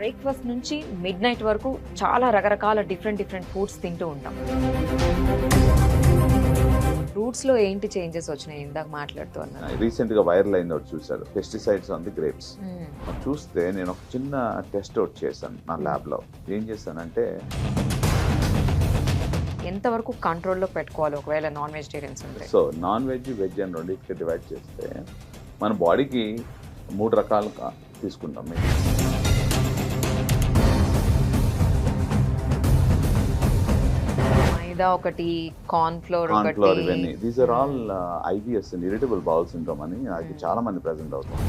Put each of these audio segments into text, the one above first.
Breakfast నుంచి midnight వరకు చాలా రకరకాల డిఫరెంట్ డిఫరెంట్ ఫుడ్స్ తింటూ ఉంటాం. ఫ్రూట్స్లో ఏంటి చేంజెస్ వచ్చినాయి ఇందాక మాట్లాడుతూ అన్నారు? రీసెంట్గా వైరల్ అయింది ఒకటి చూశారు. పెస్టిసైడ్స్ ఆన్ ది గ్రేప్స్ చూస్తే నేను ఒక చిన్న టెస్ట్ ఒకటి చేశాను నా ల్యాబ్లో. ఏం చేశానంటే ఎంతవరకు కంట్రోల్లో పెట్టుకోవాలి? ఒకవేళ నాన్ వెజిటేరియన్స్ ఉంటే. సో నాన్ వెజ్ వెజ్ అని రెండింటికి డివైడ్ చేస్తే మన బాడీకి మూడు రకాలుగా తీసుకుంటాం. మేము మైదా ఒకటి కార్న్ ఫ్లోర్ కార్న్ ఫ్లోర్ ఒకటి ఇవన్నీ. These are all IBS irritable bowel syndrome అని అది చాలా మంది ప్రెసెంట్ అవుతుంది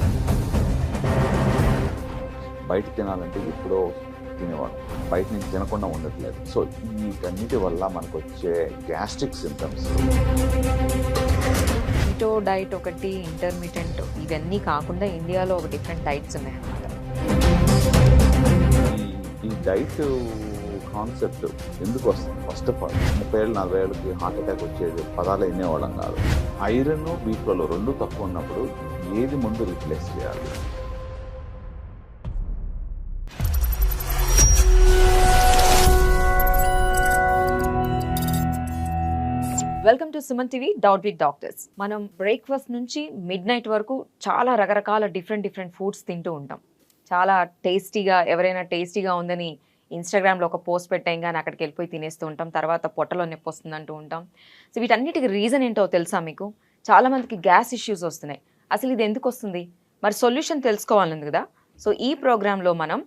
బయట తినాలంటే ఎప్పుడో తినేవాడు బయట నుంచి తినకుండా ఉండట్లేదు. సో వీటన్నిటి వల్ల మనకు వచ్చే గ్యాస్ట్రిక్ సిమ్టమ్స్ కీటో డైట్ ఒకటి ఇంటర్మీడియట్ ఇవన్నీ కాకుండా ఇండియాలో ఒక డిఫరెంట్ డైట్స్ ఉన్నాయి అన్నమాట ఈ డైట్ కాన్సెప్ట్ ఎందుకు వస్తుంది? ఫస్ట్ ఆఫ్ ఆల్ ముప్పై ఏళ్ళు నలభై ఏళ్ళకి హార్ట్ అటాక్ వచ్చేది పదాలు వినేవాళ్ళం కాదు. ఐరన్ బీట్లలో రెండు తక్కువ ఉన్నప్పుడు ఏది ముందు రిప్లేస్ చేయాలి? Welcome to Suman TV doubt with doctors మనం బ్రేక్ఫాస్ట్ నుంచి మిడ్ నైట్ వరకు చాలా రకరకాల డిఫరెంట్ డిఫరెంట్ ఫుడ్స్ తింటూ ఉంటాం. చాలా టేస్టీగా ఎవరైనా టేస్టీగా ఉందని ఇన్స్టాగ్రామ్లో ఒక పోస్ట్ పెట్టాం కానీ అక్కడికి వెళ్ళిపోయి తినేస్తూ ఉంటాం తర్వాత పొట్టలో నొప్పి వస్తుంది అంటూ ఉంటాం. సో వీటన్నిటికి రీజన్ ఏంటో తెలుసా మీకు? చాలామందికి గ్యాస్ ఇష్యూస్ వస్తున్నాయి. అసలు ఇది ఎందుకు వస్తుంది? మరి సొల్యూషన్ తెలుసుకోవాలని కదా. సో ఈ ప్రోగ్రాంలో మనం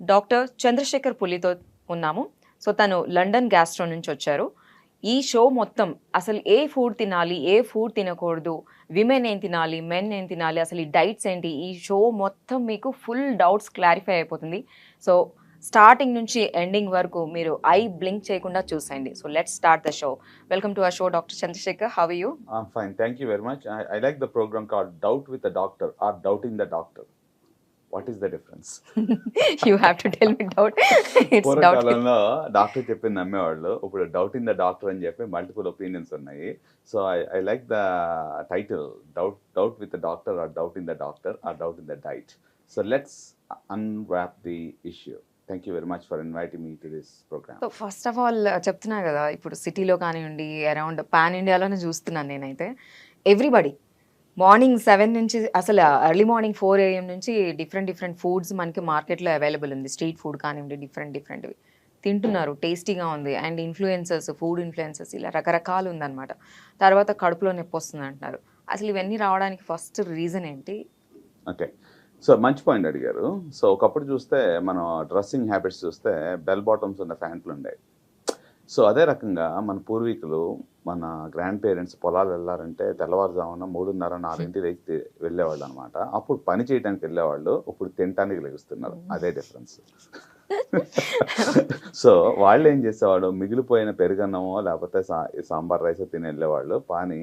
డాక్టర్ చంద్రశేఖర్ పులితో ఉన్నాము. సో తను లండన్ గ్యాస్ట్రో నుంచి వచ్చారు. ఈ షో మొత్తం అసలు ఏ ఫుడ్ తినాలి ఏ ఫుడ్ తినకూడదు విమెన్ ఏం తినాలి మెన్ ఏం తినాలి అసలు ఈ డైట్స్ ఏంటి? ఈ షో మొత్తం మీకు ఫుల్ డౌట్స్ క్లారిఫై అయిపోతుంది. సో స్టార్టింగ్ నుంచి ఎండింగ్ వరకు మీరు ఐ బ్లింక్ చేయకుండా చూసేయండి. So let's start the show welcome to a show doctor Chandrasekhar how you fine thank you very much I like the programme call doubt with the doctor or doubting the doctor what is the difference you have to tell me doubt it's doubt పూర్వకాలంలో doctor చెప్పింది నమ్మేవాళ్ళు ఇప్పుడు doubt in the doctor అని చెప్పి multiple opinions ఉన్నాయి. So I I like the title doubt doubt with the doctor or doubt in the doctor or doubt in the diet so let's unwrap the issue thank you very much for inviting me to this programme so first of all చెప్తున్నా కదా ఇప్పుడు సిటీలో కానివ్వండి around pan ఇండియాలోనే చూస్తున్నాను నేనైతే. Everybody morning seven నుంచి అసలు ఎర్లీ మార్నింగ్ ఫోర్ ఏఎం నుంచి డిఫరెంట్ డిఫరెంట్ ఫుడ్స్ మనకి మార్కెట్లో అవైలబుల్ ఉంది. స్ట్రీట్ ఫుడ్ కానివ్వండి డిఫరెంట్ డిఫరెంట్వి తింటున్నారు టేస్టీగా ఉంది. అండ్ ఇన్ఫ్లుయెన్సర్స్ ఫుడ్ ఇన్ఫ్లుయెన్సర్స్ ఇలా రకరకాలు ఉందన్నమాట. తర్వాత కడుపులో నొప్పి వస్తుంది అంటున్నారు అసలు ఇవన్నీ రావడానికి ఫస్ట్ రీజన్ ఏంటి? ఓకే సో మంచి పాయింట్ అడిగారు. సో ఒకప్పుడు చూస్తే మనం డ్రెస్సింగ్ హ్యాబిట్స్ చూస్తే బెల్ బాటమ్స్ ఉన్న ప్యాంట్లు ఉండేవి సో అదే రకంగా మన పూర్వీకులు మన గ్రాండ్ పేరెంట్స్ పొలాలు వెళ్ళారంటే తెల్లవారుజామున మూడున్నర నాలుగింటి లేచి వెళ్ళేవాళ్ళు అనమాట అప్పుడు పని చేయడానికి వెళ్ళేవాళ్ళు ఇప్పుడు తినటానికి లెగుస్తున్నారు. అదే డిఫరెన్స్ సో వాళ్ళు ఏం చేసేవాడు మిగిలిపోయిన పెరుగన్నమో లేకపోతే సా సాంబార్ రైస్ తిని వెళ్ళేవాళ్ళు. కానీ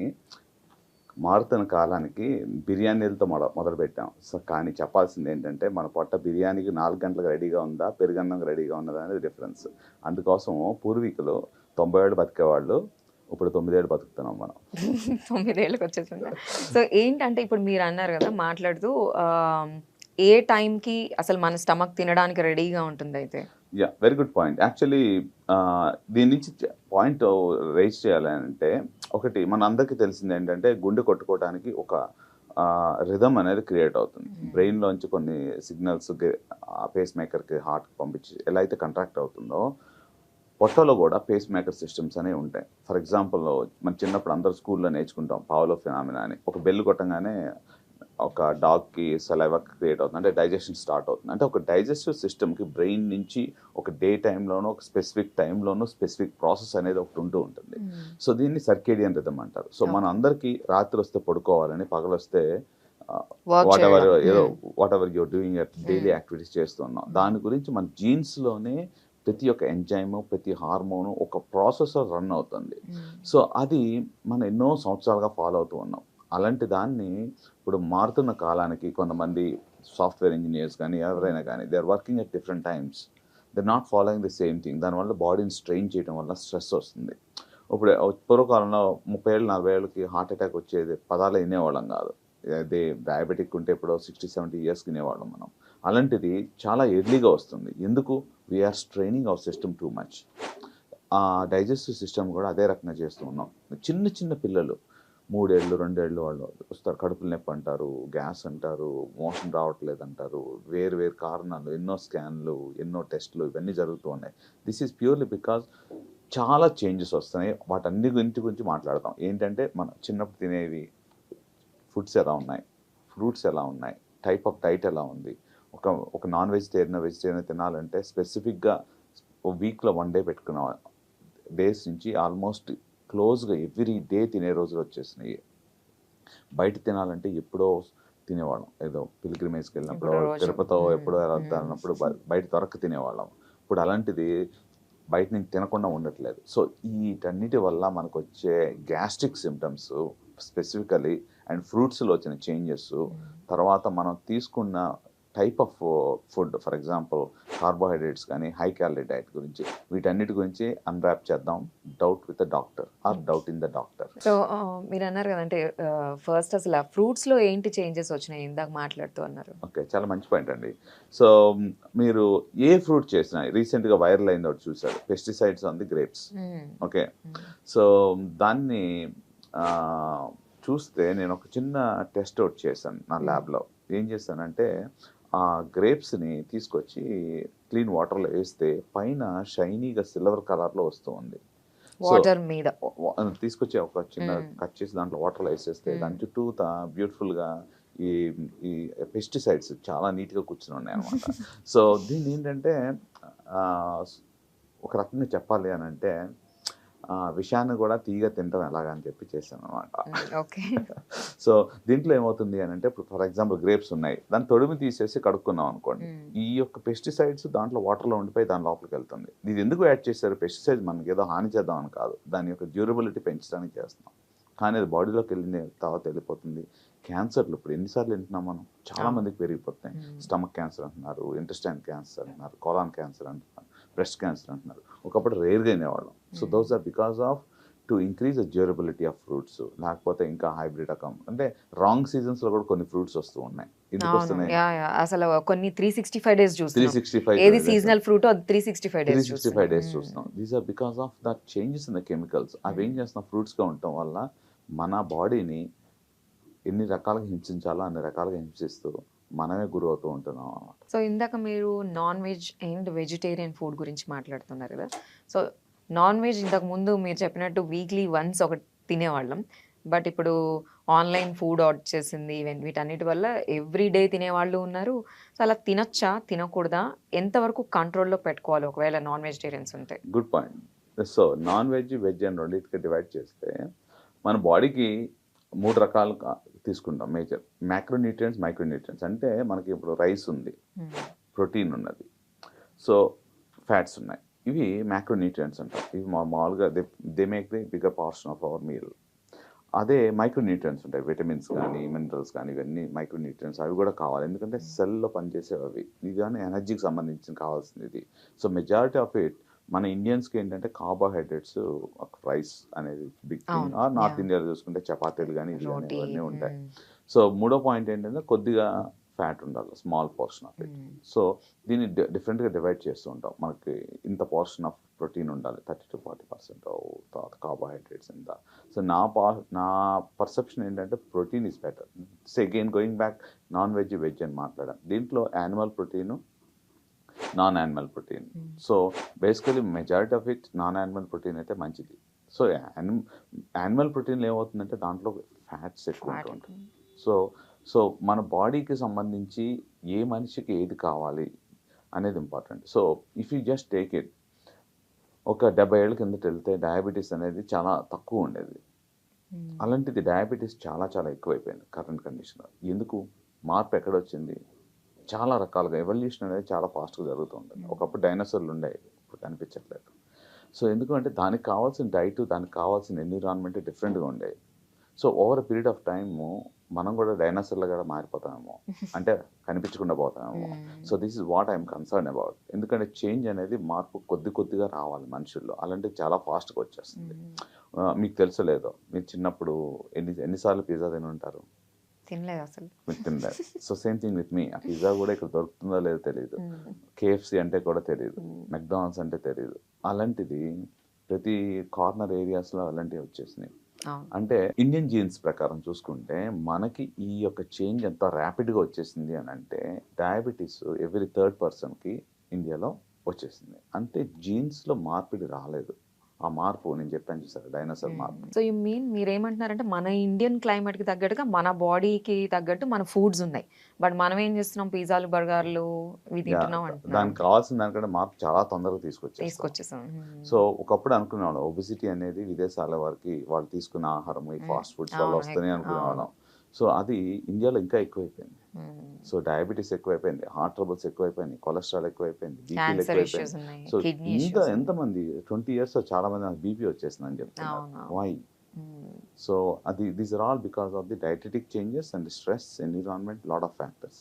మారుతున్న కాలానికి బిర్యానీలతో మొద మొదలు పెట్టాం సో కానీ చెప్పాల్సింది ఏంటంటే మన పొట్ట బిర్యానీకి నాలుగు గంటలకు రెడీగా ఉందా పెరుగన్నం రెడీగా ఉన్నదా అనేది డిఫరెన్స్. అందుకోసం పూర్వీకులు తొంభై ఏళ్ళు బతికేవాళ్ళు ఇప్పుడు తొమ్మిదేళ్ళు బతుకుతున్నాం మనం. తొమ్మిదేళ్ళకి వచ్చేసింది. సో ఏంటంటే ఇప్పుడు మీరు అన్నారు కదా మాట్లాడుతూ ఏ టైంకి అసలు మన స్టమక్ తినడానికి రెడీగా ఉంటుంది అయితే? Yeah very good point. Actually దీని నుంచి పాయింట్ రైజ్ చేయాలి అంటే ఒకటి మన అందరికీ తెలిసింది ఏంటంటే గుండె కొట్టుకోవడానికి ఒక రిధమ్ అనేది క్రియేట్ అవుతుంది. బ్రెయిన్లోంచి కొన్ని సిగ్నల్స్ పేస్ మేకర్కి హార్ట్కి పంపించి ఎలా అయితే కంట్రాక్ట్ అవుతుందో పొట్టలో కూడా పేస్ మేకర్ సిస్టమ్స్ అనేవి ఉంటాయి. ఫర్ ఎగ్జాంపుల్ మన చిన్నప్పుడు అందరూ స్కూల్లో నేర్చుకుంటాం పావులో ఫినామినా అని. ఒక బెల్ కొట్టంగానే ఒక డాగ్కి సలైవా క్రియేట్ అవుతుంది? అంటే డైజెషన్ స్టార్ట్ అవుతుంది. అంటే ఒక డైజెస్టివ్ సిస్టమ్కి బ్రెయిన్ నుంచి ఒక డే టైంలోనూ ఒక స్పెసిఫిక్ టైంలోనూ స్పెసిఫిక్ ప్రాసెస్ అనేది ఒకటి ఉంటూ ఉంటుంది. సో దీన్ని సర్కేడియన్ రిథమ్ అంటారు. సో మన అందరికీ రాత్రి వస్తే పడుకోవాలని పగలు వస్తే Work వాట్ ఎవర్. ఏదో. Whatever you're doing daily activities చేస్తున్నాం. దాని గురించి మన జీన్స్లోనే ప్రతి ఒక్క ఎంజైమ్ ప్రతి హార్మోన్ ఒక ప్రాసెసర్ రన్ అవుతుంది. సో అది మనం ఎన్నో సంవత్సరాలుగా ఫాలో అవుతూ ఉన్నాం. అలాంటి దాన్ని ఇప్పుడు మారుతున్న కాలానికి కొంతమంది సాఫ్ట్వేర్ ఇంజనీర్స్ కానీ ఎవరైనా కానీ they are working at different times they not following the same thing దానివల్ల బాడీని స్ట్రెయిన్ చేయడం వల్ల స్ట్రెస్ వస్తుంది. ఇప్పుడు పూర్వకాలంలో ముప్పై ఏళ్ళు నలభై ఏళ్ళకి హార్ట్ అటాక్ వచ్చేది పదాలు వినేవాళ్ళం కాదు. అదే డయాబెటిక్ ఉంటే ఇప్పుడు సిక్స్టీ సెవెంటీ ఇయర్స్ వినేవాళ్ళం మనం. అలాంటిది చాలా ఎర్లీగా వస్తుంది. ఎందుకు? We're straining our system too much ఆ డైజెస్టివ్ సిస్టమ్ కూడా అదే రకంగా చేస్తూ ఉన్నాం. చిన్న చిన్న పిల్లలు మూడేళ్ళు రెండేళ్ళు వాళ్ళు వస్తారు కడుపులు నొప్పి అంటారు గ్యాస్ అంటారు మోషన్ రావట్లేదు అంటారు వేరు వేరు కారణాలు ఎన్నో స్కాన్లు ఎన్నో టెస్ట్లు ఇవన్నీ జరుగుతూ ఉన్నాయి. దిస్ ఈజ్ ప్యూర్లీ బికాజ్ చాలా చేంజెస్ వస్తున్నాయి. వాటన్ని గురించి గురించి మాట్లాడతాం ఏంటంటే మనం చిన్నప్పుడు తినేవి ఫుడ్స్ ఎలా ఉన్నాయి? ఫ్రూట్స్ ఎలా ఉన్నాయి? టైప్ ఆఫ్ డైట్ ఎలా ఉంది? ఒక ఒక నాన్ వెజిటేరియన్ వెజిటేరియన్ తినాలంటే స్పెసిఫిక్గా వీక్లో వన్ డే పెట్టుకున్న డేస్ నుంచి ఆల్మోస్ట్ క్లోజ్గా ఎవ్రీ డే తినే రోజులు వచ్చేసినాయి. బయట తినాలంటే ఎప్పుడో తినేవాళ్ళం. ఏదో పిలిగ్రిమేజ్కి వెళ్ళినప్పుడు. తిరుపతో. ఎప్పుడో బ- బయట దొరక్క తినేవాళ్ళం. ఇప్పుడు అలాంటిది బయట నుంచి తినకుండా ఉండట్లేదు. సో వీటన్నిటి వల్ల మనకు వచ్చే గ్యాస్ట్రిక్ సిమ్టమ్స్ స్పెసిఫికలీ అండ్ ఫ్రూట్స్లో వచ్చిన చేంజెస్ తర్వాత మనం తీసుకున్న type of food for example carbohydrates కానీ హై క్యాలరీ డైట్ గురించి వీటన్నిటి గురించి అన్రాప్ చేద్దాం. Doubt with the doctor or doubt in the doctor so మీరు అన్నారు కదంటే ఫస్ట్ అసలు ఫ్రూట్స్లో ఏంటి చేంజెస్ వచ్చినాయి ఇందాక మాట్లాడుతూ అన్నారు. ఓకే చాలా మంచి పాయింట్ అండి. సో మీరు ఏ ఫ్రూట్ చేసినా రీసెంట్గా వైరల్ అయింది ఒకటి చూసారు pesticides on the grapes okay. So దాన్ని చూస్తే నేను ఒక చిన్న టెస్ట్ అవుట్ చేశాను నా ల్యాబ్లో ఏం చేశానంటే ఆ గ్రేప్స్ని తీసుకొచ్చి క్లీన్ వాటర్లో వేస్తే పైన షైనీగా సిల్వర్ కలర్లో వస్తూ ఉంది వాటర్ మీద తీసుకొచ్చి ఒక చిన్న. కట్ చేసి దాంట్లో వాటర్లో వేసేస్తే. దాని చుట్టూ బ్యూటిఫుల్గా ఈ ఈ పెస్టిసైడ్స్ చాలా నీట్గా కూర్చుని ఉన్నాయి అనమాట సో దీన్ని ఏంటంటే ఒక రకంగా చెప్పాలి అని అంటే విషయాన్ని కూడా తీగ తింటాం ఎలాగా అని చెప్పి చేశాను అనమాట ఓకే. సో దీంట్లో ఏమవుతుంది అని అంటే ఇప్పుడు ఫర్ ఎగ్జాంపుల్ గ్రేప్స్ ఉన్నాయి. దాన్ని తొడిమి తీసేసి కడుక్కున్నాం అనుకోండి. ఈ యొక్క పెస్టిసైడ్స్ దాంట్లో వాటర్లో ఉండిపోయి దాని లోపలికి వెళ్తుంది. ఇది ఎందుకు యాడ్ చేశారు? పెస్టిసైడ్స్ మనకి ఏదో హాని చేద్దామని కాదు. దాని యొక్క డ్యూరబిలిటీ పెంచడానికి చేస్తున్నాం. కానీ అది బాడీలోకి వెళ్ళిన తర్వాత వెళ్ళిపోతుంది. క్యాన్సర్లు ఇప్పుడు ఎన్నిసార్లు వింటున్నాం మనం? చాలా. మందికి పెరిగిపోతున్నాయి. స్టమక్ క్యాన్సర్ అంటున్నారు ఇంటెస్టైన్ క్యాన్సర్ అంటున్నారు కోలాన్ క్యాన్సర్ అంటున్నారు. బ్రెస్ట్ క్యాన్సర్ అంటున్నారు. ఒకప్పుడు రేర్గా వినేవాళ్ళం so. Those are because of to increase the durability of fruits లేకపోతే ఇంకా హైబ్రిడ్ రకం. అంటే రాంగ్ సీజన్స్లో కూడా కొన్ని ఫ్రూట్స్ వస్తూ ఉన్నాయి. అసలు కొన్ని three sixty five days three చూస్తున్నాం. సిక్స్టీ ఫైవ్ ఏది seasonal fruit three sixty five three days sixty five days చూస్తున్నాం. These are because of that changes in the chemicals అవి ఏం చేస్తున్నాం ఫ్రూట్స్గా ఉండటం వల్ల మన బాడీని ఎన్ని రకాలుగా హింసించాలో అన్ని రకాలుగా హింసిస్తూ మనమే గురి అవుతూ ఉంటున్నాం అన్నమాట. సో ఇందాక మీరు non veg and vegetarian food గురించి మాట్లాడుతున్నారు కదా. సో నాన్ వెజ్ ఇంతకు ముందు మీరు చెప్పినట్టు వీక్లీ వన్స్ ఒకటి తినేవాళ్ళం. బట్ ఇప్పుడు ఆన్లైన్ ఫుడ్ ఆర్డర్ చేసింది ఈవెన్ వీటన్నిటి వల్ల ఎవ్రీ డే తినేవాళ్ళు ఉన్నారు. సో అలా తినొచ్చా? తినకూడదా? ఎంతవరకు కంట్రోల్లో పెట్టుకోవాలి ఒకవేళ నాన్ వెజిటేరియన్స్ ఉంటే? Good point so non veg veg అని రెండింటికి డివైడ్ చేస్తే మన బాడీకి మూడు రకాలుగా తీసుకుంటాం. మేజర్. Macronutrients micronutrients. అంటే మనకి ఇప్పుడు రైస్ ఉంది. ప్రోటీన్ ఉన్నది. సో ఫ్యాట్స్ ఉన్నాయి. ఇవి మ్యాక్రోన్యూట్రియంట్స్ అంటాం. ఇవి మా మామూలుగా they they make the bigger portion of our meal. అదే మైక్రోన్యూట్రియంట్స్ ఉంటాయి. విటమిన్స్ కానీ మినరల్స్ కానీ ఇవన్నీ మైక్రోన్యూట్రియంట్స్. అవి కూడా కావాలి. ఎందుకంటే సెల్లో పనిచేసేవి అవి. ఇది కానీ ఎనర్జీకి సంబంధించిన కావాల్సింది ఇది సో మెజారిటీ ఆఫ్ ఇట్ మన ఇండియన్స్కి ఏంటంటే కార్బోహైడ్రేట్స్ రైస్ అనేది బిగ్ థింగ్ ఆర్ నార్త్. ఇండియాలో చూసుకుంటే చపాతీలు కానీ ఇవి ఇవన్నీ ఉంటాయి. సో మూడో పాయింట్ ఏంటంటే కొద్దిగా ఫ్యాట్ ఉండాలి small portion of it so దీన్ని డిఫరెంట్గా డివైడ్ చేస్తూ ఉంటాం. మనకి ఇంత పోర్షన్ ఆఫ్ ప్రోటీన్ ఉండాలి థర్టీ టు ఫార్టీ పర్సెంట్ తర్వాత కార్బోహైడ్రేట్స్ ఇంత. సో నా పా నా పర్సెప్షన్ ఏంటంటే protein is better so again going back non veg veg అని మాట్లాడాం. దీంట్లో animal protein non animal protein so basically majority of it non animal protein అయితే మంచిది. సో యానిమల్ ప్రోటీన్లో ఏమవుతుందంటే దాంట్లో ఫ్యాట్స్ ఎక్కువ ఉంటూ ఉంటాయి. సో సో మన బాడీకి సంబంధించి ఏ మనిషికి ఏది కావాలి అనేది important so if you just take it ఒక డెబ్బై ఏళ్ళ కిందట వెళ్తే డయాబెటీస్ అనేది చాలా తక్కువ ఉండేది. అలాంటిది డయాబెటీస్ చాలా చాలా ఎక్కువైపోయింది కరెంట్ కండిషన్లో ఎందుకు? మార్పు ఎక్కడ వచ్చింది చాలా రకాలుగా ఎవల్యూషన్ అనేది చాలా ఫాస్ట్గా జరుగుతుంది. ఒకప్పుడు డైనోసార్లు ఉండేవి ఇప్పుడు కనిపించట్లేదు. సో ఎందుకంటే దానికి కావాల్సిన డైట్ దానికి కావాల్సిన ఎన్విరాన్మెంట్ డిఫరెంట్గా ఉండేవి so over period of time మనం కూడా డైనోసార్లు కూడా మారిపోతామేమో. అంటే కనిపించకుండా పోతామేమో. So this is what I'm concern about ఎందుకంటే చేంజ్ అనేది మార్పు కొద్ది కొద్దిగా రావాలి మనుషుల్లో. అలాంటివి చాలా ఫాస్ట్గా వచ్చేస్తుంది. ఆ, మీకు తెలుసో లేదో? మీరు చిన్నప్పుడు ఎన్ని ఎన్నిసార్లు పిజ్జా తిని ఉంటారు? తినలేదు అసలు. తినలేదు so same thing with me ఆ పిజ్జా కూడా ఇక్కడ దొరుకుతుందో లేదో తెలియదు కేఎఫ్సి అంటే కూడా తెలియదు మెక్డానల్డ్స్ అంటే తెలియదు అలాంటిది ప్రతి కార్నర్ ఏరియాస్లో అలాంటివి వచ్చేసినాయి. అంటే ఇండియన్ జీన్స్ ప్రకారం చూసుకుంటే మనకి ఈ యొక్క చేంజ్ ఎంత ర్యాపిడ్గా వచ్చేసింది అని అంటే డయాబెటీస్ ఎవ్రీ థర్డ్ పర్సన్కి ఇండియాలో వచ్చేసింది. అంటే జీన్స్లో మార్పిడి రాలేదు. ఆ మార్పు నేను చెప్పాను చూసారు? డైనోసార్ మార్పు. సో యూ మీన్ మీరేమంటున్నారంటే మన ఇండియన్ క్లైమేట్కి తగ్గట్టుగా మన బాడీకి తగ్గట్టు మన ఫుడ్స్ ఉన్నాయి. బట్ మనం ఏం చేస్తున్నాం? పిజ్జాలు బర్గర్లు ఇవి తింటున్నాం అంటున్నాం దానికి కావాల్సిన దానికంటే మార్పు చాలా తొందరగా తీసుకొచ్చేస్తాం. తీసుకొచ్చేసాం సో ఒకప్పుడు అనుకునేవాళ్ళం ఒబిసిటీ అనేది విదేశాల వారికి వాళ్ళు తీసుకున్న ఆహారం ఈ. ఫాస్ట్ ఫుడ్స్ వల్ల వస్తాయి అవును. అనుకునేవాళ్ళం. సో అది ఇండియాలో ఇంకా ఎక్కువైపోయింది. సో డయాబెటీస్ ఎక్కువైపోయింది హార్ట్ ట్రబుల్స్ ఎక్కువైపోయింది కొలెస్ట్రాల్ ఎక్కువైపోయింది బీపీలు ఎక్కువైపోయింది. సో ఇంత ఎంతమంది ట్వంటీ ఇయర్స్ చాలా మంది నాకు బీపీ వచ్చేసిందని చెప్తున్నారు. అవును. వై సో అది these are all because of the dietetic changes and stress environment lot of factors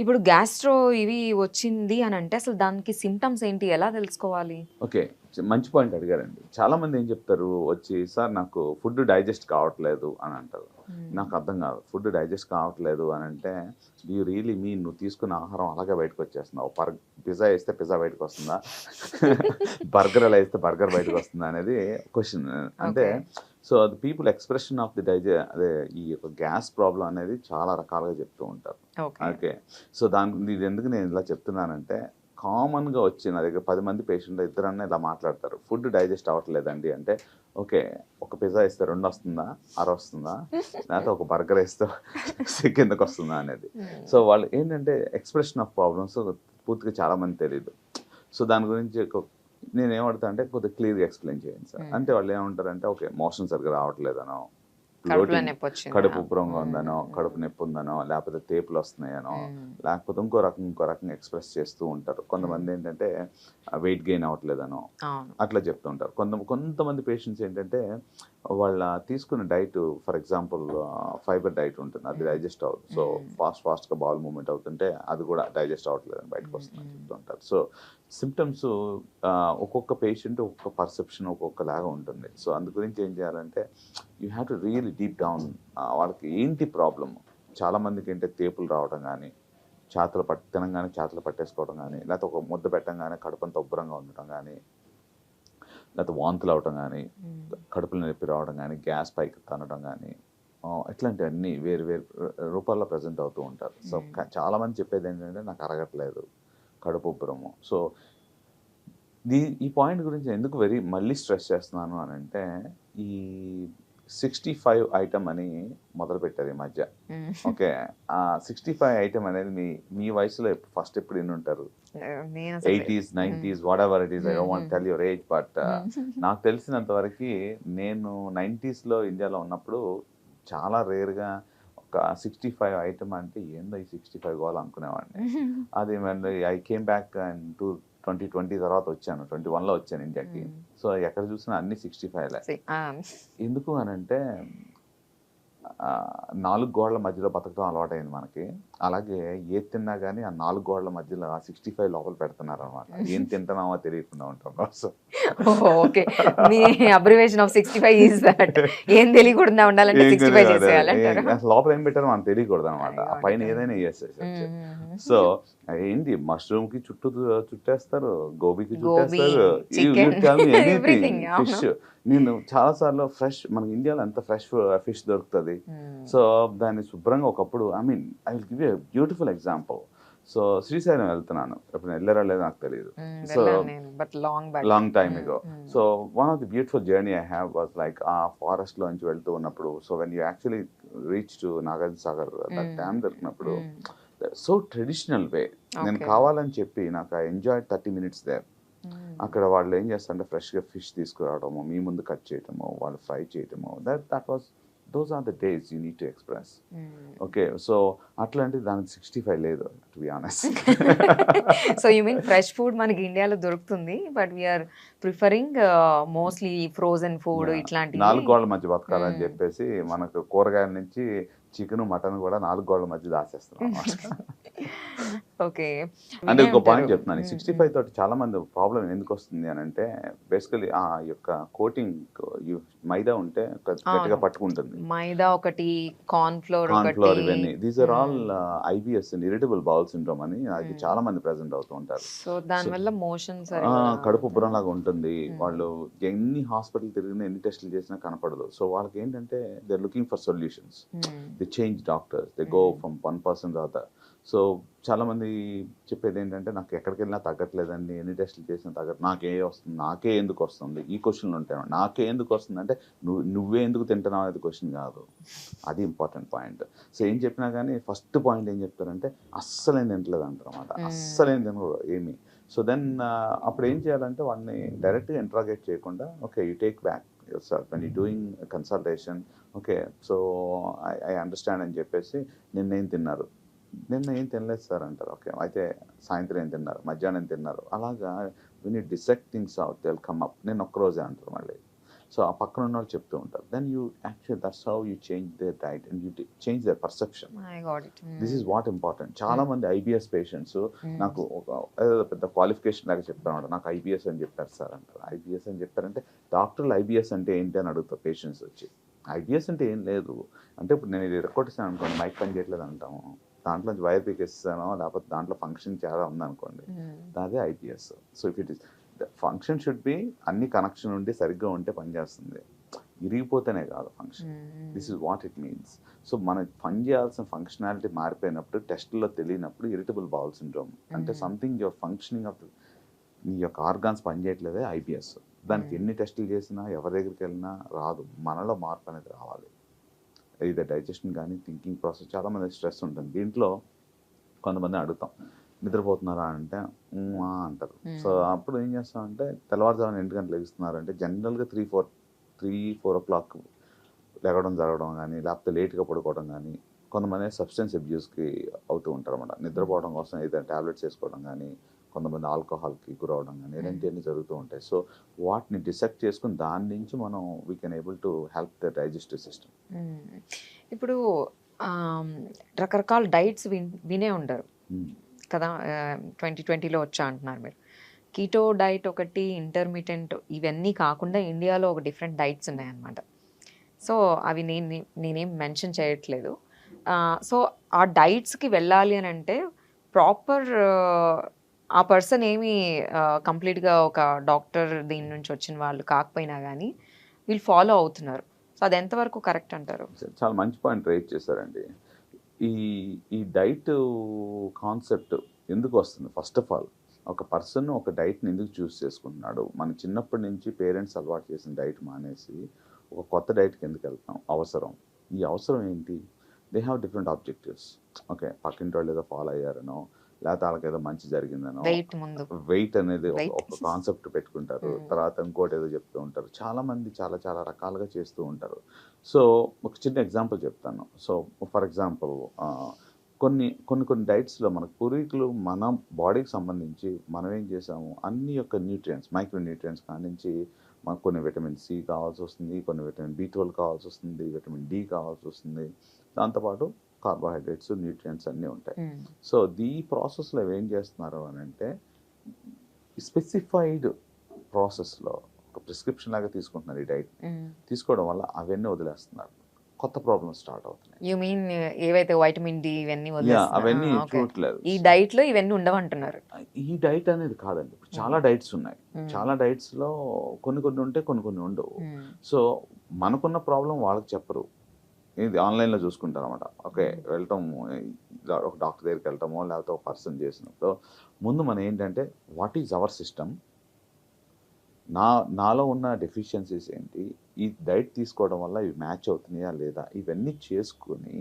ఇప్పుడు గ్యాస్ట్రో ఇవి వచ్చింది అని అంటే అసలు దానికి సిమ్టమ్స్ ఏంటి? ఎలా తెలుసుకోవాలి? ఓకే. మంచి పాయింట్ అడిగారండి. చాలా మంది ఏం చెప్తారు? వచ్చి సార్ నాకు ఫుడ్ డైజెస్ట్ కావట్లేదు అని అంటారు. నాకు అర్థం కాదు. ఫుడ్ డైజెస్ట్ కావట్లేదు అని అంటే యూ రియలీ మీ నువ్వు తీసుకున్న ఆహారం అలాగే బయటకు వచ్చేస్తున్నావు పర్ పిజ్జా వేస్తే పిజ్జా బయటకు వస్తుందా? బర్గర్ అలా వేస్తే బర్గర్ బయటకు వస్తుందా? అనేది క్వశ్చన్. అంటే. సో అది పీపుల్ ఎక్స్ప్రెషన్ ఆఫ్ ది డైజె అదే ఈ యొక్క గ్యాస్ ప్రాబ్లం అనేది చాలా రకాలుగా చెప్తూ ఉంటారు. ఓకే. సో దాని ఇది ఎందుకు నేను ఇలా చెప్తున్నానంటే కామన్గా వచ్చి నా దగ్గర పది మంది పేషెంట్ ఇద్దరన్నా ఇలా మాట్లాడతారు. ఫుడ్ డైజెస్ట్ అవ్వట్లేదండి అంటే ఓకే ఒక పిజ్జా వేస్తే రెండు వస్తుందా? అర వస్తుందా? లేకపోతే ఒక బర్గర్ వేస్తే కిందకు వస్తుందా అనేది. సో వాళ్ళు ఏంటంటే ఎక్స్ప్రెషన్ ఆఫ్ ప్రాబ్లమ్స్ పూర్తిగా చాలా మంది తెలియదు సో దాని గురించి నేను ఏమడతా అంటే కొద్దిగా క్లియర్గా ఎక్స్ప్లెయిన్ చేయండి సార్ Hmm. అంటే వాళ్ళు ఏమంటారంటే ఓకే మోషన్ సరిగ్గా రావట్లేదనో? కడుపు ఉబ్బరంగా Hmm. ఉందనో కడుపు నొప్పి ఉందనో లేకపోతే తేపులు వస్తున్నాయనో Hmm. లేకపోతే ఇంకో రకం ఇంకో రకంగా ఎక్స్ప్రెస్ చేస్తూ ఉంటారు కొంతమంది ఏంటంటే వెయిట్ గెయిన్ అవ్వట్లేదనో అట్లా చెప్తూ ఉంటారు కొంత కొంతమంది పేషెంట్స్ ఏంటంటే వాళ్ళ తీసుకున్న diet for example fibre diet ఉంటుంది అది డైజెస్ట్ అవుతుంది సో Mm. ఫాస్ట్ ఫాస్ట్గా బాల్ మూవ్మెంట్ అవుతుంటే అది కూడా డైజెస్ట్ అవ్వట్లేదు అని బయటకు వస్తుందని Mm. చెప్తూ ఉంటారు సో సిమ్టమ్స్ ఒక్కొక్క పేషెంట్ ఒక్కొక్క పర్సెప్షన్ ఒక్కొక్కలాగా ఉంటుంది. సో అందు గురించి ఏం చేయాలంటే you have to really deep down వాళ్ళకి ఏంటి ప్రాబ్లమ్? చాలా మందికి ఏంటంటే తేపులు రావడం కానీ చేతులు పట్ తినంగానే చేతులు పట్టేసుకోవడం కానీ లేకపోతే ఒక ముద్ద పెట్టంగానే కడుపంతా ఉబ్బరంగా ఉండటం కానీ లేకపోతే వాంతులు అవటం కానీ. కడుపులో నొప్పి రావడం కానీ గ్యాస్ పైకి తనడం కానీ ఇట్లాంటివన్నీ వేరు వేరు రూపాల్లో ప్రజెంట్ అవుతూ ఉంటారు సో Mm. క- చాలా మంది చెప్పేది ఏంటంటే నాకు అరగట్లేదు కడుపు ఉబ్బరము సో దీ ఈ పాయింట్ గురించి ఎందుకు వెరీ మళ్ళీ స్ట్రెస్ చేస్తున్నాను అని అంటే ఈ సిక్స్టీ ఫైవ్ ఐటమ్ అని మొదలు పెట్టారు ఈ మధ్య. ఓకే ఆ సిక్స్టీ ఫైవ్ ఐటమ్ అనేది మీ మీ వయసులో ఫస్ట్ ఎప్పుడు విని ఉంటారు eighties nineties whatever it is I want. Tell your age but. నాకు తెలిసినంత వరకు నేను 90s లో ఇండియాలో ఉన్నప్పుడు చాలా రేర్గా ఒక సిక్స్టీ ఫైవ్ ఐటమ్ అంటే ఏందో ఈ సిక్స్టీ ఫైవ్ గోల్ అనుకునేవాడిని అది I came back and two twenty twenty తర్వాత వచ్చాను. ట్వంటీ వన్లో వచ్చాను ఇండియాకి. సో ఎక్కడ చూసినా అన్ని సిక్స్టీ ఫైవ్లే ఎందుకు అని అంటే నాలుగు గోడల మధ్యలో బతకడం అలవాటైంది మనకి. అలాగే ఏది తిన్నా కానీ ఆ నాలుగు గోడల మధ్యలో ఆ సిక్స్టీ ఫైవ్ లోపల పెడుతున్నారు అనమాట ఏం తింటున్నామో తెలియకుండా ఉంటాం. మీ abbreviation of sixty five is that ఏం తెలియకుండా ఉండాలంటే ఏం సిక్స్టీ ఫైవ్ చేసేయాలంటారు. లోపల ఏం పెట్టారో మనం తెలియకూడదు అనమాట ఆ పైన ఏదైనా చేసేసి. సో ఏంటి మష్రూమ్కి చుట్టూ చుట్టేస్తారు గోబీకి గోబీ, చుట్టేస్తారు. ఫిష్ నేను చాలా సార్లు ఫ్రెష్ మన ఇండియాలో ఎంత ఫ్రెష్ ఫిష్ దొరుకుతుంది. సో దాన్ని శుభ్రంగా ఒకప్పుడు I mean I will give beautiful example so Srisailam వెళ్తున్నాను ఇప్పుడు వెళ్ళారా లేదో నాకు తెలియదు so long time ago. So one of the beautiful journey I have was like uh ఫారెస్ట్లో నుంచి వెళ్తూ ఉన్నప్పుడు so when you actually reach to Nagarjuna Sagar. Dam దొరికినప్పుడు. సో ట్రెడిషనల్ వే నేను. కావాలని చెప్పి నాకు I enjoy thirty minutes Mm. అక్కడ వాళ్ళు ఏం చేస్తారంటే ఫ్రెష్గా ఫిష్ తీసుకురావడము మీ ముందు కట్ చేయటము వాళ్ళు ఫ్రై చేయటము that that was those are the days you need to express. Okay so అట్లాంటిది దానికి సిక్స్టీ ఫైవ్ లేదు to be honest so you mean fresh food మనకి ఇండియాలో దొరుకుతుంది but we are preferring mostly frozen food ఇట్లాంటివి నాలుగు గోడల మధ్య బతకాలని మ్మ్. చెప్పేసి మనకు కూరగాయల నుంచి చికెన్ మటన్ కూడా నాలుగు గోడల మధ్య దాచేస్తున్నాం. ఓకే. అంటే ఇంకో పాయింట్ చెప్తున్నాను సిక్స్టీ ఫైవ్ తోటి చాలా మంది ప్రాబ్లం ఎందుకు వస్తుంది అని అంటే బేసికలీ ఆ యొక్క కోటింగ్ మైదా ఉంటే గట్టిగా. పట్టుకుంటుంది. మైదా ఒకటి కార్న్ ఫ్లోర్ ఫ్లోర్ ఇవన్నీ. These are all. IBS irritable bowel syndrome అని అది. చాలా మంది ప్రెసెంట్ అవుతూ ఉంటారు. సో దాని వల్ల మోషన్స్ కడుపు ఉబ్బరం లాగా ఉంటుంది. వాళ్ళు ఎన్ని హాస్పిటల్ తిరిగినా ఎన్ని టెస్టులు చేసినా కనపడదు. సో వాళ్ళకి ఏంటంటే they looking for solutions the change doctors they go. From one person other so చాలా మంది చెప్పేది ఏంటంటే నాకు ఎక్కడికి వెళ్ళినా తగ్గట్లేదండి. ఎన్ని టెస్టులు చేసినా తగ్గట్లేదు నాకే వస్తుంది. నాకే ఎందుకు వస్తుంది? ఈ క్వశ్చన్లు ఉంటాయి నాకే ఎందుకు వస్తుంది అంటే నువ్వు నువ్వే ఎందుకు తింటున్నావు? అనేది క్వశ్చన్ కాదు. అది ఇంపార్టెంట్ పాయింట్. సో ఏం చెప్పినా కానీ ఫస్ట్ పాయింట్ ఏం చెప్తారంటే అస్సలేం తింటలేదు అంటారు అనమాట Mm. అస్సలేం తినరు ఏమి. సో దెన్ అప్పుడు ఏం చేయాలంటే వాడిని డైరెక్ట్గా ఇంట్రాగేట్ చేయకుండా okay you take back sir when you doing consultation okay so I I understand అని చెప్పేసి నిన్న తిన్నారు? నిన్న ఏం తినలేదు సార్ అంటారు. ఓకే. అయితే సాయంత్రం ఏం తిన్నారు? మధ్యాహ్నం ఏం తిన్నారు? అలాగా when you dissect things out they'll come up నేను ఒక్కరోజే అంటారు మళ్ళీ. సో ఆ పక్కన ఉన్న వాళ్ళు చెప్తూ ఉంటారు. Then you actual that's how you change their diet and you change their perception this is what important చాలా మంది ఐబిఎస్ పేషెంట్స్ నాకు ఒక ఏదో పెద్ద క్వాలిఫికేషన్ లాగా చెప్తాను నాకు ఐబిఎస్ అని చెప్పారు సార్ అంటారు. ఐబిఎస్ అని చెప్పారంటే డాక్టర్లు ఐబిఎస్ అంటే ఏంటి అని అడుగుతారు పేషెంట్స్ వచ్చి. ఐబిఎస్ అంటే ఏం లేదు. అంటే ఇప్పుడు నేను ఇది రెక్కొట్టేసాను అనుకోండి మైక్ పని చేయట్లేదు అంటాము. దాంట్లో వైర్ పీకేస్తానో లేకపోతే దాంట్లో ఫంక్షన్ చాలా ఉందనుకోండి. అదే IPS. So if it is function should be అన్ని కనెక్షన్ ఉండి సరిగ్గా ఉంటే పనిచేస్తుంది ఇరిగిపోతేనే కాదు function this is what it means so మనం పని చేయాల్సిన ఫంక్షనాలిటీ మారిపోయినప్పుడు టెస్ట్లో తెలియనప్పుడు ఇరిటబుల్ బౌల్ సిండ్రోమ్ అంటే. సంథింగ్ యువర్ ఫంక్షనింగ్ ఆఫ్ నీ యొక్క ఆర్గాన్స్ పనిచేయట్లేదే ఐబిఎస్ దానికి. ఎన్ని టెస్టులు చేసినా ఎవరి దగ్గరికి వెళ్ళినా రాదు. మనలో మార్పు అనేది రావాలి. ఇది డైజెషన్ కానీ థింకింగ్ ప్రాసెస్ చాలా మంది స్ట్రెస్ ఉంటుంది. దీంట్లో కొంతమంది అడుగుతాం. నిద్రపోతున్నారా? అంటే అంటారు. సో అప్పుడు ఏం చేస్తామంటే తెల్లవారుజామున ఎన్ని గంటలు లెగుస్తున్నారంటే జనరల్గా three four three four o'clock లెగడం జరగడం కానీ లేకపోతే లేట్గా పడుకోవడం కానీ కొంతమంది సబ్స్టెన్స్ అబ్యూస్కి అవుతూ ఉంటారు అన్నమాట నిద్రపోవడం కోసం ఏదైనా ట్యాబ్లెట్స్ వేసుకోవడం కానీ కొంతమంది ఆల్కహాల్కి గురవడం కానీ ఇలాంటివన్నీ జరుగుతూ ఉంటాయి. సో వాటిని డిసెక్ట్ చేసుకుని దాని నుంచి మనం we can able to help the digestive system. ఇప్పుడు రకరకాల డైట్స్ విన్ వినే ఉండరు. కదా ట్వంటీ ట్వంటీలో వచ్చా అంటున్నారు మీరు. కీటో డైట్ ఒకటి ఇంటర్మీడియట్ ఇవన్నీ కాకుండా ఇండియాలో ఒక డిఫరెంట్ డైట్స్ ఉన్నాయన్నమాట. సో అవి నేను నేనేం మెన్షన్ చేయట్లేదు. సో ఆ డైట్స్కి వెళ్ళాలి అని అంటే ప్రాపర్ ఆ పర్సన్ ఏమి కంప్లీట్గా ఒక డాక్టర్ దీని నుంచి వచ్చిన వాళ్ళు కాకపోయినా కానీ వీళ్ళు ఫాలో అవుతున్నారు. సో అది ఎంతవరకు కరెక్ట్ అంటారు? చాలా మంచి పాయింట్ రైట్ చేశారండి. ఈ ఈ డైట్ కాన్సెప్ట్ ఎందుకు వస్తుంది? ఫస్ట్ ఆఫ్ ఆల్ ఒక పర్సన్ ఒక డైట్ని ఎందుకు చూస్ చేసుకుంటున్నాడు? మన చిన్నప్పటి నుంచి పేరెంట్స్ అలవాటు చేసిన డైట్ మానేసి ఒక కొత్త డైట్కి ఎందుకు వెళ్తాం అవసరం. ఈ అవసరం ఏంటి? They have different objectives okay పక్కింటి వాళ్ళు ఏదో ఫాలో అయ్యారనో లేకపోతే వాళ్ళకి ఏదో మంచి జరిగిందనో వెయిట్ అనేది ఒక- కాన్సెప్ట్ పెట్టుకుంటారు. తర్వాత ఇంకోటి ఏదో చెప్తూ ఉంటారు. చాలా మంది చాలా చాలా రకాలుగా చేస్తూ ఉంటారు. సో ఒక చిన్న ఎగ్జాంపుల్ చెప్తాను. సో ఫర్ ఎగ్జాంపుల్ కొన్ని కొన్ని కొన్ని డైట్స్లో మన పూర్వీకులు మన బాడీకి సంబంధించి మనం ఏం చేసాము? అన్ని యొక్క న్యూట్రియంట్స్ మైక్రో న్యూట్రియంట్స్ కానించి మనకు కొన్ని విటమిన్ సి కావాల్సి వస్తుంది కొన్ని విటమిన్ బి ట్వెల్వ్ కావాల్సి వస్తుంది విటమిన్ డి కావాల్సి వస్తుంది. దాంతోపాటు కార్బోహైడ్రేట్స్ న్యూట్రియంట్స్ అన్నీ ఉంటాయి. సో ఈ ప్రాసెస్లో ఏం చేస్తున్నారు అని అంటే స్పెసిఫైడ్ ప్రాసెస్లో ఒక ప్రిస్క్రిప్షన్ లాగా తీసుకుంటున్నారు ఈ డైట్ మ్మ్. తీసుకోవడం వల్ల అవన్నీ వదిలేస్తున్నారు. కొత్త ప్రాబ్లమ్స్ స్టార్ట్ అవుతున్నాయి. యు మీన్ ఏవైతే వైటమిన్ డి ఇవన్నీ అవన్నీ. చూడట్లేదు ఈ డైట్లో ఇవన్నీ ఉండవంటున్నారు. ఈ డైట్ అనేది కాదండి. ఇప్పుడు చాలా డైట్స్ ఉన్నాయి. మ్మ్. చాలా డైట్స్లో కొన్ని కొన్ని ఉంటే కొన్ని కొన్ని ఉండవు. సో మనకున్న ప్రాబ్లం వాళ్ళకి చెప్పరు. ఇది ఆన్లైన్లో చూసుకుంటారు అనమాట ఓకే వెళ్ళటం ఒక డాక్టర్ దగ్గరికి వెళ్తామో లేకపోతే ఒక పర్సన్ చేసినప్పుడు ముందు మనం ఏంటంటే వాట్ ఈజ్ అవర్ సిస్టమ్ నా నాలో ఉన్న డెఫిషియన్సీస్ ఏంటి? ఈ డైట్ తీసుకోవడం వల్ల ఇవి మ్యాచ్ అవుతున్నాయా లేదా? ఇవన్నీ చేసుకొని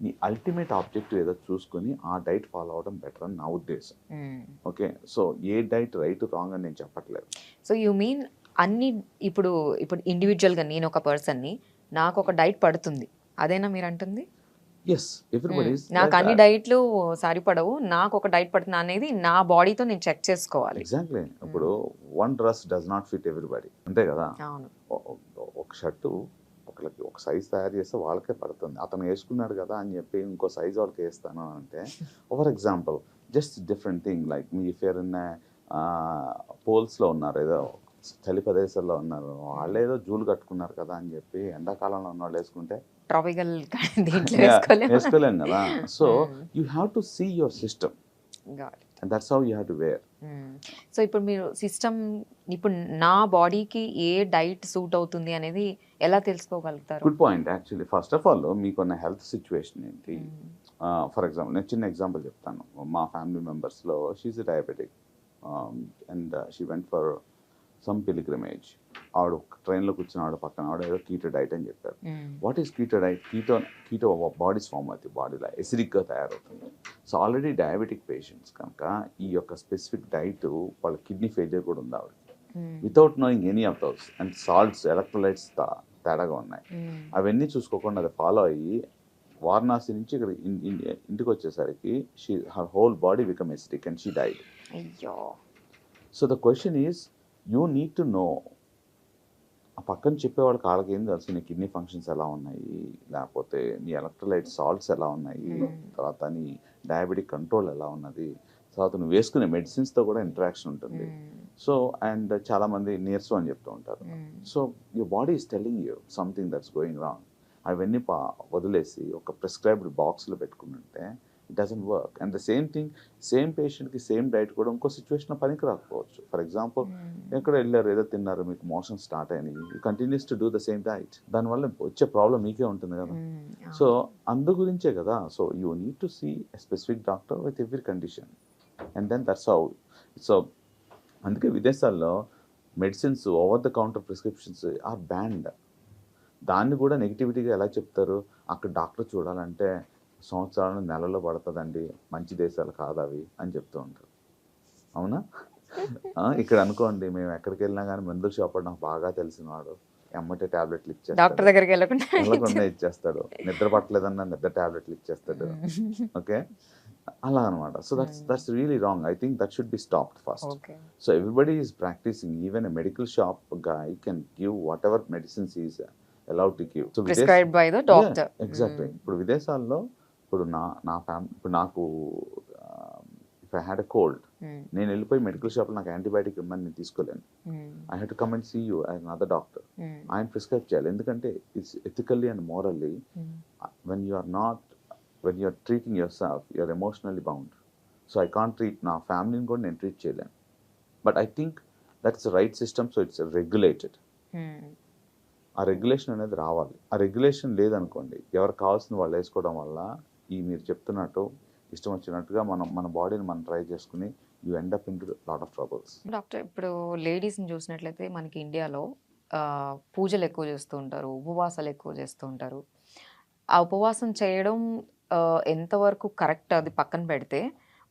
నీ అల్టిమేట్ ఆబ్జెక్టివ్ ఏదో చూసుకొని ఆ డైట్ ఫాలో అవడం బెటర్ అని నా ఉద్దేశం. మ్మ్. ఓకే సో ఏ డైట్ రైట్ రాంగ్ అని నేను చెప్పట్లేదు. సో యు మీన్ అన్ని ఇప్పుడు ఇప్పుడు individual గా నేను ఒక person ని నాకు ఒక డైట్ పడుతుంది. అదేనా మీరు అంటుంది? ఎస్. నాకు అన్ని డైట్లు సరిపడవు. నాకు ఒక డైట్ పడుతుంది అనేది నా బాడీతో నేను చెక్ చేసుకోవాలి. ఎగ్జాక్ట్లీ ఇప్పుడు one dress does not fit everybody అంతే కదా? ఒక షర్టు ఒకరికి ఒక సైజ్ తయారు చేస్తే వాళ్ళకే పడుతుంది. అతను వేసుకున్నాడు కదా అని చెప్పి ఇంకో సైజ్ వాళ్ళకి వేస్తాను అంటే for example just different thing like మీ ఫేర్ ఉన్న పోల్స్లో ఉన్నారు ఏదో చలి ప్రదేశాల్లో ఉన్నారు వాళ్ళు ఏదో జూలు కట్టుకున్నారు కదా అని చెప్పి ఎండాకాలంలో ఉన్న వాళ్ళు వేసుకుంటే ట్రాపికల్ దీంట్లో వేసుకోలేము? కదా. So. You have to see your system. And that's how you have to wear so ఇప్పుడు మీరు సిస్టమ్ ఇప్పుడు నా బాడీకి ఏ డైట్ సూట్ అవుతుంది అనేది ఎలా తెలుసుకోగలుగుతారు? Good point actually first of all మీకున్న హెల్త్ సిచ్యువేషన్ ఏంటి? ఫర్ ఎగ్జాంపుల్ నేను చిన్న ఎగ్జాంపుల్ చెప్తాను. మా ఫ్యామిలీ మెంబర్స్లో she diabetic and she went for some pilgrimage ఆవిడ ట్రైన్లో కూర్చున్న ఆవిడ పక్కన ఆవిడ ఏదో కీటో డైట్ అని చెప్పారు. What is keto diet keto keto bodies form అవుతుంది బాడీలో ఎసిడిక్గా తయారవుతుంది. సో ఆల్రెడీ డయాబెటిక్ పేషెంట్స్ కనుక ఈ యొక్క స్పెసిఫిక్ డైట్ వాళ్ళ కిడ్నీ ఫెయిలియర్ కూడా ఉంది ఆవిడ without knowing any of those and salts electrolytes తేడాగా ఉన్నాయి. అవన్నీ చూసుకోకుండా అది ఫాలో అయ్యి వారణాసి నుంచి ఇక్కడ ఇంటికి వచ్చేసరికి she her whole body become acidic and she died అయ్యో. So the question is you need to know. ఆ పక్కన చెప్పేవాళ్ళకి వాళ్ళకి ఏం తెలుసు నీ కిడ్నీ ఫంక్షన్స్ ఎలా ఉన్నాయి? లేకపోతే నీ ఎలక్ట్రోలైట్ సాల్ట్స్ ఎలా ఉన్నాయి. తర్వాత నీ డయాబెటిక్ కంట్రోల్ ఎలా ఉన్నది? తర్వాత నువ్వు వేసుకునే మెడిసిన్స్తో కూడా ఇంటరాక్షన్ ఉంటుంది. సో అండ్ చాలామంది నీరసం అని చెప్తూ ఉంటారు. So your body is telling you something that's going wrong. అవన్నీ పా వదిలేసి ఒక ప్రిస్క్రైబ్డ్ బాక్స్లో పెట్టుకుంటే it doesn't work and the same thing same పేషెంట్కి సేమ్ డైట్ కూడా ఇంకో సిచ్యువేషన్లో పనికి రాకపోవచ్చు. ఫర్ ఎగ్జాంపుల్ ఎక్కడ వెళ్ళారు ఏదో తిన్నారు మీకు మోషన్ స్టార్ట్ అయినాయి continues to do the same diet దానివల్ల వచ్చే ప్రాబ్లం మీకే ఉంటుంది కదా. సో అందు గురించే కదా. So you need to see a specific doctor with every condition and then that's how so అందుకే విదేశాల్లో medicines over the counter prescriptions are banned దాన్ని కూడా నెగిటివిటీగా ఎలా చెప్తారు? అక్కడ డాక్టర్ చూడాలంటే సంవత్సరాలు నెలలో పడుతుందండి. మంచి దేశాలు కాదు అవి అని చెప్తూ ఉంటారు. అవునా? ఇక్కడ అనుకోండి మేము ఎక్కడికి వెళ్ళినా కానీ మందుల షాప్ నాకు బాగా తెలిసిన వాడు ఎమ్మటే టాబ్లెట్లు ఇచ్చేస్తాడు. డాక్టర్ దగ్గరికి వెళ్ళకుండా వెళ్ళకుండా ఇచ్చేస్తాడు. నిద్ర పట్టలేదన్నా నిద్ర టాబ్లెట్లు ఇచ్చేస్తాడు. ఓకే? అలా అనమాట so that's that's really wrong I think that should be stopped first so everybody is practising even a medical shop guy can give whatever medicines is allowed to give so prescribe by the doctor exactly ఇప్పుడు విదేశాల్లో ఇప్పుడు నా నా family ఇప్పుడు నాకు if I had a cold నేను వెళ్ళిపోయి medical షాప్లో నాకు యాంటీబయాటిక్ ఇమ్మని నేను తీసుకోలేను. I had to come and see you as other doctor ఆయన ప్రిస్క్రైబ్ చేయాలి. ఎందుకంటే it's ethically and morally when you are not when you are treating yourself you're emotionally bound so I can't treat నా ఫ్యామిలీని కూడా నేను treat చేయలేను. But I think that's right system so it's regulated uh regulation అనేది రావాలి. ఆ regulation లేదనుకోండి ఎవరికి కావాల్సిన వాళ్ళు వేసుకోవడం వల్ల ఈ మీరు చెప్తున్నట్టు ఇష్టం వచ్చినట్టుగా మనం మన బాడీని మనం ట్రై చేసుకుని you end up in lot of troubles. Doctor ఇప్పుడు లేడీస్ని చూసినట్లయితే మనకి ఇండియాలో పూజలు ఎక్కువ చేస్తూ ఉంటారు ఉపవాసాలు ఎక్కువ చేస్తూ ఉంటారు. ఆ ఉపవాసం చేయడం ఎంతవరకు కరెక్ట్ అది పక్కన పెడితే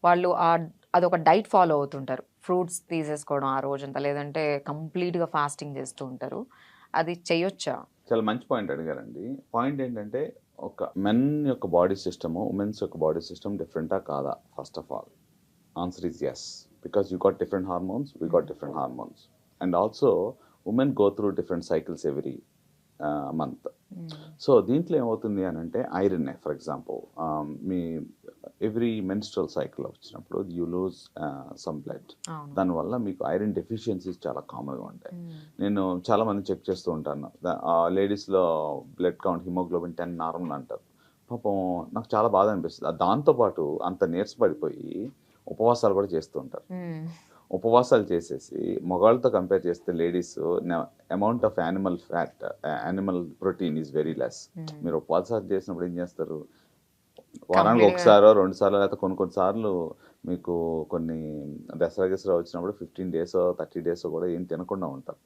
వాళ్ళు ఆ అదొక డైట్ ఫాలో అవుతుంటారు. ఫ్రూట్స్ తీసేసుకోవడం ఆ రోజంతా లేదంటే కంప్లీట్గా ఫాస్టింగ్ చేస్తూ ఉంటారు. అది చేయొచ్చా? చాలా మంచి పాయింట్ అడిగారండి. పాయింట్ ఏంటంటే ఒక మెన్ యొక్క బాడీ సిస్టము ఉమెన్స్ యొక్క బాడీ సిస్టమ్ డిఫరెంటా కాదా? First of all answer is yes because you got different hormones we got different hormones and also women go through different cycles every month so దీంట్లో ఏమవుతుంది అని అంటే iron for example మీ every menstrual cycle వచ్చినప్పుడు you lose some blood దానివల్ల మీకు iron deficiencies చాలా కామన్గా ఉంటాయి. మ్మ్. నేను చాలా మంది చెక్ చేస్తూ ఉంటాను. లేడీస్లో blood count haemoglobin ten normal అంటారు. పాపం నాకు చాలా బాధ అనిపిస్తుంది. దాంతోపాటు అంత నీరసపడిపోయి ఉపవాసాలు కూడా చేస్తూ ఉంటారు. మ్మ్. ఉపవాసాలు చేసేసి మగవాళ్ళతో కంపేర్ చేస్తే ladies amount of animal fat animal protein is very less. మీరు ఉపవాసాలు చేసినప్పుడు ఏం చేస్తారు? వారానికి ఒకసారో రెండు సార్లు లేకపోతే కొన్ని కొన్ని సార్లు మీకు కొన్ని దసరా గిసరా వచ్చినప్పుడు ఫిఫ్టీన్ డేస్ థర్టీ డేస్ కూడా ఏం తినకుండా ఉంటారు.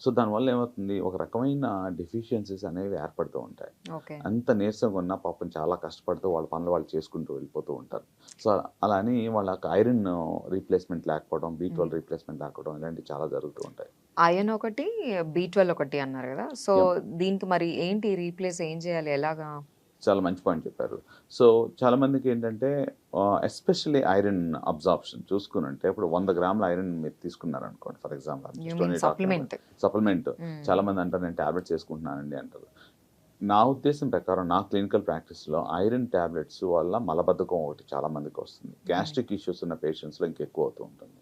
సో దానివల్ల ఏమవుతుంది? ఒక రకమైన డెఫిషియన్సీస్ అనేవి ఏర్పడుతూ ఉంటాయి. ఓకే. అంత నీరసంగా ఉన్నా పాపం చాలా కష్టపడుతూ వాళ్ళ పనులు వాళ్ళు చేసుకుంటూ వెళ్ళిపోతూ ఉంటారు. సో అలా అని వాళ్ళకి ఐరన్ రీప్లేస్మెంట్ లేకపోవడం బీ ట్వెల్వ్ రీప్లేస్మెంట్ లేకపోవడం ఇలాంటివి చాలా జరుగుతూ ఉంటాయి. అయన్ ఒకటి బీ ట్వెల్వ్ ఒకటి అన్నారు కదా. సో దీనికి మరి ఏంటి రీప్లేస్ ఏం చేయాలి? ఎలాగా? చాలా మంచి పాయింట్ చెప్పారు. సో చాలా మందికి ఏంటంటే ఎస్పెషల్లీ ఐరన్ అబ్జార్ప్షన్ చూసుకునంటే ఇప్పుడు వంద గ్రాముల ఐరన్ మీరు తీసుకున్నారు అనుకోండి ఫర్ ఎగ్జాంపుల్ సప్లిమెంట్ సప్లిమెంట్ చాలా మంది అంటారు నేను టాబ్లెట్స్ వేసుకుంటున్నానండి అంటారు. నా ఉద్దేశం ప్రకారం నా క్లినికల్ ప్రాక్టీస్లో ఐరన్ ట్యాబ్లెట్స్ వల్ల మలబద్ధకం ఒకటి చాలా మందికి వస్తుంది. గ్యాస్ట్రిక్ ఇష్యూస్ ఉన్న పేషెంట్స్లో ఇంకెక్కువ అవుతూ ఉంటుంది.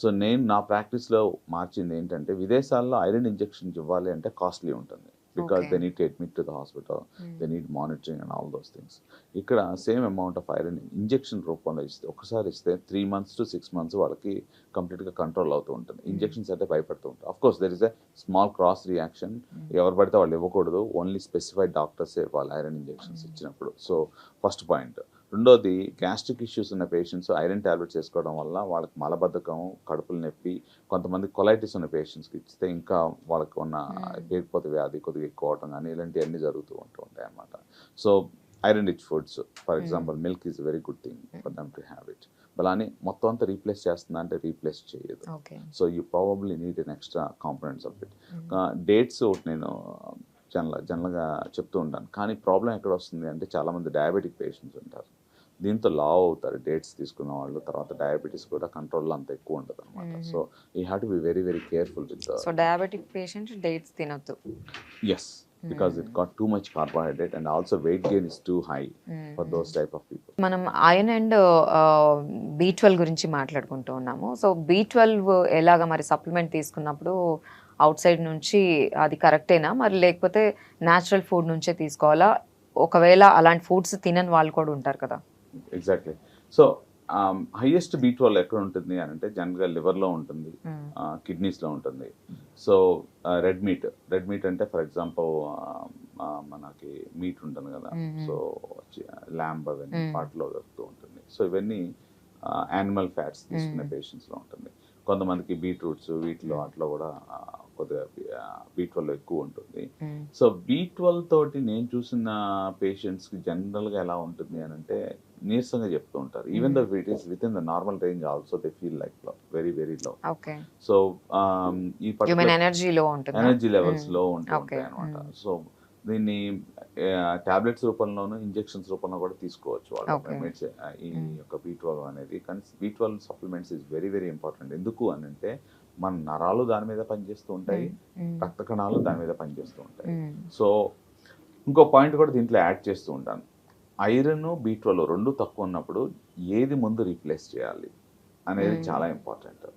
సో నేను నా ప్రాక్టీస్లో మార్చింది ఏంటంటే విదేశాల్లో ఐరన్ ఇంజెక్షన్ ఇవ్వాలి అంటే కాస్ట్లీ ఉంటుంది. Because. They need to admit to the hospital they need monitoring and all those things ఇక్కడ same amount of iron injection రూపంలో ఇస్తే ఒకసారి ఇస్తే three months to six months వాళ్ళకి కంప్లీట్గా కంట్రోల్ అవుతూ ఉంటుంది. ఇంజెక్షన్స్ అంటే భయపడుతూ ఉంటారు. Of course there is a small cross reaction ఎవరు పడితే వాళ్ళు ఇవ్వకూడదు. ఓన్లీ స్పెసిఫైడ్ డాక్టర్సే వాళ్ళు ఐరన్ ఇంజెక్షన్స్ ఇచ్చినప్పుడు. సో ఫస్ట్ పాయింట్ రెండోది గ్యాస్ట్రిక్ ఇష్యూస్ ఉన్న పేషెంట్స్ ఐరన్ టాబ్లెట్స్ వేసుకోవడం వల్ల వాళ్ళకి మలబద్ధకం కడుపులు నొప్పి కొంతమంది కొలైటిస్ ఉన్న పేషెంట్స్కి ఇస్తే ఇంకా వాళ్ళకి ఉన్న Hmm. పేరుపోతే వ్యాధి కొద్దిగా ఎక్కువ అవటం కానీ ఇలాంటివన్నీ జరుగుతూ ఉంటూ ఉంటాయి అన్నమాట. So iron rich foods for Hmm. Example milk is very good thing for them to have it బలాని మొత్తం అంతా రీప్లేస్ చేస్తుందా అంటే రీప్లేస్ చేయదు. So you probably need an extra components of it dates నేను జనరల్ జనరల్గా చెప్తూ ఉంటాను. కానీ ప్రాబ్లం ఎక్కడ వస్తుంది అంటే చాలామంది డయాబెటిక్ పేషెంట్స్ ఉంటారు. దీంతో లావ్ అవుతారు. డేట్స్ తీసుకున్న వాళ్ళు తర్వాత డయాబెటీస్ కూడా కంట్రోల్లో అంత ఎక్కువ ఉండదు అనమాట. So you have to be very very careful with so diabetic patient dates తినొద్దు. Yes because it got too much carbohydrate and also weight gain is too high for those type of people మనం iron and B twelve గురించి మాట్లాడుకుంటూ ఉన్నాము. So B twelve ఎలాగ మరి supplement తీసుకున్నప్పుడు out side నుంచి అది కరెక్టేనా? మరి లేకపోతే న్యాచురల్ ఫుడ్ నుంచే తీసుకోవాలా? ఒకవేళ అలాంటి ఫుడ్స్ తినని వాళ్ళు కూడా ఉంటారు కదా. Exactly so highest B twelve ఎక్కడ ఉంటుంది అని అంటే జనరల్గా లివర్లో ఉంటుంది కిడ్నీస్లో ఉంటుంది. So red meat red meat అంటే ఫర్ ఎగ్జాంపుల్ మనకి మీట్ ఉంటుంది కదా. సో ల్యాంబ్ అవన్నీ Mm. వాటిలో దొరుకుతూ ఉంటుంది. సో ఇవన్నీ యానిమల్ ఫ్యాట్స్ తీసుకునే. పేషెంట్స్లో ఉంటుంది. కొంతమందికి బీట్రూట్స్ వీటిలో అట్లా కూడా కొద్దిగా బీ ట్వెల్వ్ ఎక్కువ ఉంటుంది. సో బీ ట్వెల్వ్ తోటి నేను చూసిన పేషెంట్స్కి జనరల్గా ఎలా ఉంటుంది అని అంటే నీరసంగా చెప్తూ ఉంటారు. Even the it is with in the normal range also they feel like very very low so ఈ ఎనర్జీ లో ఉంటుంది? ఎనర్జీ లెవెల్స్లో. ఉంటాయి అనమాట. సో దీన్ని టాబ్లెట్స్ రూపంలోను ఇంజెక్షన్స్ రూపంలో కూడా తీసుకోవచ్చు వాళ్ళు. ఈ. యొక్క బీ ట్వెల్వ్ అనేది. కానీ B twelve supplements is very very important ఎందుకు అని అంటే మన నరాలు దాని మీద పనిచేస్తూ ఉంటాయి. రక్త కణాలు దాని మీద పనిచేస్తూ ఉంటాయి. సో ఇంకో పాయింట్ కూడా దీంట్లో యాడ్ చేస్తూ ఉంటాను. ఐరన్ బీ ట్వెల్వ్ రెండు తక్కువ ఉన్నప్పుడు ఏది ముందు రీప్లేస్ చేయాలి అనేది. చాలా important.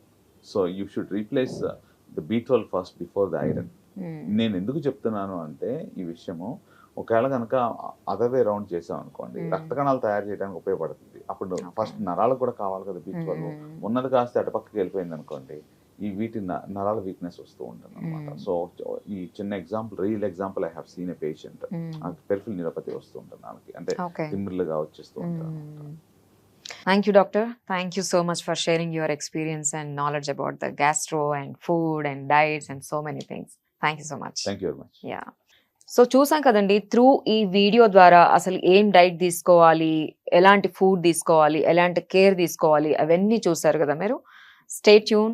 So you should replace the B twelve first before the iron. నేను ఎందుకు చెప్తున్నాను అంటే ఈ విషయము ఒకవేళ కనుక అదవే రౌండ్ చేసాం అనుకోండి. రక్త కణాలు తయారు చేయడానికి ఉపయోగపడుతుంది. అప్పుడు. ఫస్ట్ నరాలకు కూడా కావాలి కదా బీ ట్వెల్వ్ ఉన్నది కాస్త అటుపక్కకి వెళ్ళిపోయింది అనుకోండి ఈ వీటి నరాల వీక్నెస్ వస్తూ ఉంటుంది అనమాట. సో ఈ చిన్న example real example I have seen a patient peripheral neuropathy వస్తూ ఉంటుంది ఆమెకి. అంటే తిమ్మిర్లుగా వచ్చేస్తూ అన్నమాట. Thank you doctor thank you so much for sharing your experience and knowledge about the gastro and food and diets and so many things thank you so much thank you very much yeah so చూసాం కదండి through ఈ video ద్వారా అసలు ఏం diet తీసుకోవాలి ఎలాంటి food తీసుకోవాలి ఎలాంటి కేర్ తీసుకోవాలి అవన్నీ చూసారు కదా మీరు. Stay tune